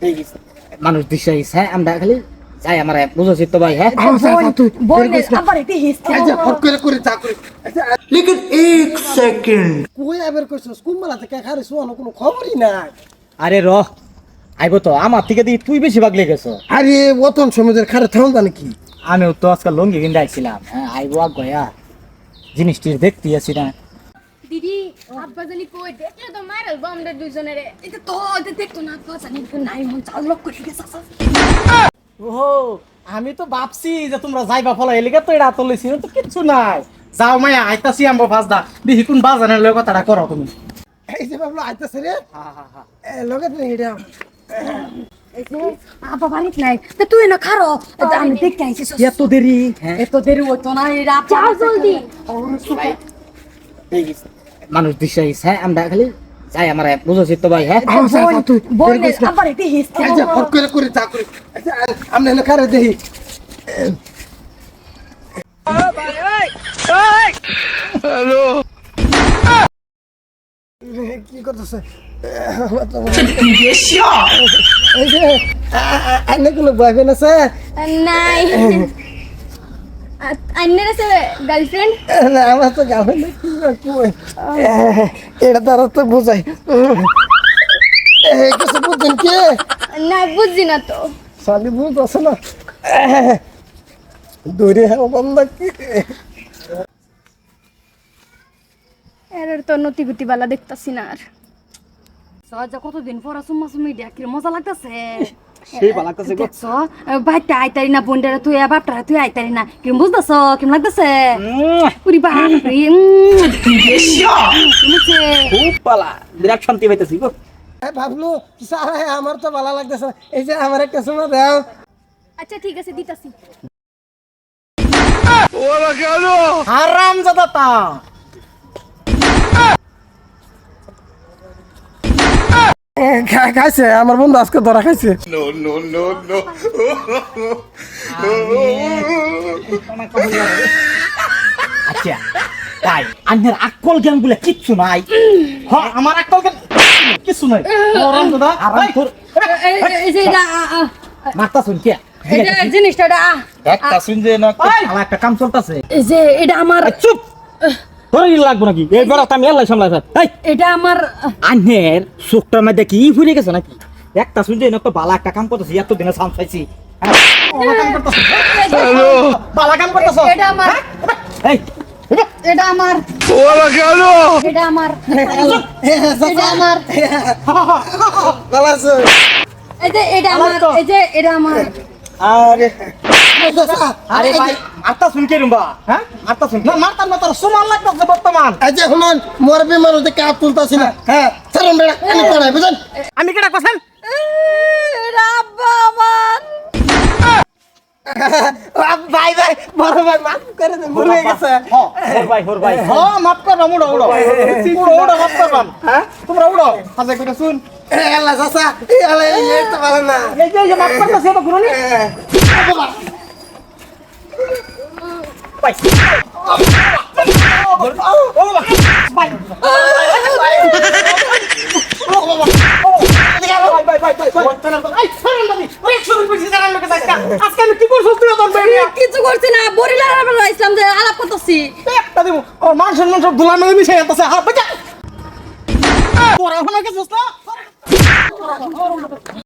তুই মানুষ আমরা খালি যাই আমার বুঝেছি তো ভাই হ্যাঁ কোনো খবরই নাই আরে র আইব তো, আমার থেকে তুই বেশি ভাগ লেগেছ আরে ওতন সমাজের খারে থাউন জানি কি আমিও তো আজকাল লঙ্গি কিনতে আইছিলাম হ্যাঁ আইব আগ গয়া জিনিসটির দেখতে আছি না। দিদি আব্বা জানি কই দেখলে তো মারাল বমদের দুজনের এটা তো এটা দেখতো না তো জানি নাই মন চাল লোক করে গেছে ওহো আমি তো ভাবছি যে তোমরা যাইবা ফলো এলিগে তো এটা তো লইছি তো কিচ্ছু নাই। যাও মায়া আইতাছি আমবো ফাজদা দেখি কোন বাজানের লয় কথাটা করো তুমি। এই যে বাবলু আইতাছে রে। হা হা হা। এ, লগে তো এটা তুই না খারো এত দেরি এত দেরি মানুষ দিশাইস হ্যাঁ আমরা খালি যাই আমার তো ভাই হ্যাঁ হ্যালো কি করতেছে? এই যে আনে কোনো বয়ফ্রেন্ড আছে। নাই। আন্নের আছে গার্লফ্রেন্ড না আমার তো এটা বোঝাই। কিছু বুঝছেন কে? না বুঝছি না তো। বুঝতেছে না। দূরে হ্যাঁ বন্ধ কি? এর তো নতি গুতি বালা দেখতাছি না আর। সহজে কতদিন পর সুম্মা কি মজা লাগতেছে? সেই ভালো লাগতেছে গো। ভাইটা আইতারি না বোনটারা তুই বাপটারা তুই আইতারি না। কিরম বুঝতেছ? কিরম লাগতেছে? পুরি বাহান খুব পালা বিরাট শান্তি পাইতেছি গো। ভাবলু সারা আমার তো ভালো লাগতেছে। এই যে আমার একটা সময় দাও। আচ্ছা ঠিক আছে দিতাছি। হারাম জাদাতা এ, খাইছে আমার বন্ধু আজকে ধরা খাইছে। আচ্ছা তাই আন্যের আকল জ্ঞানগুলা কিচ্ছু নাই। আমার আকল জ্ঞান নাই। হারাম জাদা আরাম তোর মারতা শুন কে? জিনিসটা এটা, একটা শুন যে না আমার একটা কাম চলতেছে। এই যে এটা আমার চুপ! তোর ই লাগবো নাকি? এই বড় আমি আল্লাহ সামলাই এই এটা আমার আন্যের চোখটার মধ্যে কি ফুরে গেছে নাকি? একটা শুনছে না তো বালা একটা কাম করতেছি এত দিনে সাম বালা কাম করতেছ। বালা কাম করতেছ। এটা আমার এই এটা আমার এটা আমার এটা আমার ভালো আছে। এই যে এটা আমার এই যে এটা আমার আরে। আরে ভাই আত্তা শুন কে রুম্বা হ্যাঁ? আত্তা শুন না মারতাম না তোর সমান লাগতেছে বর্তমান। এই যে শুনুন মোর বিমান হতে কাপ তুলতাছি না। হ্যাঁ চলুন বেড়া আমি পড়াই বুঝেন আমি কথা এটা আব্বা আমার ভাই ভাই বড় ভাই মাফ করে দেন ভুলে গেছে। ভাই হোর ভাই হ্যাঁ। মাফ করবা মুড়ো উড়ো। উড়ো উড়ো মাফ করবাম হ্যাঁ? তোমরা উড়ো। হাজে করে শুন। এ আল্লাহ চাচা এই আল্লাহ এই তো ভালো না। এই যে মাফ করতেছে তো গুরুনি ভাই ভাই কিছু করছি না বরিলার ইসলাম যে আলাপ করতেছি একটা মানুষের মানুষ ধুলা মেলে মিশে যাচ্ছে হাত বেচা তোরা গেছিস না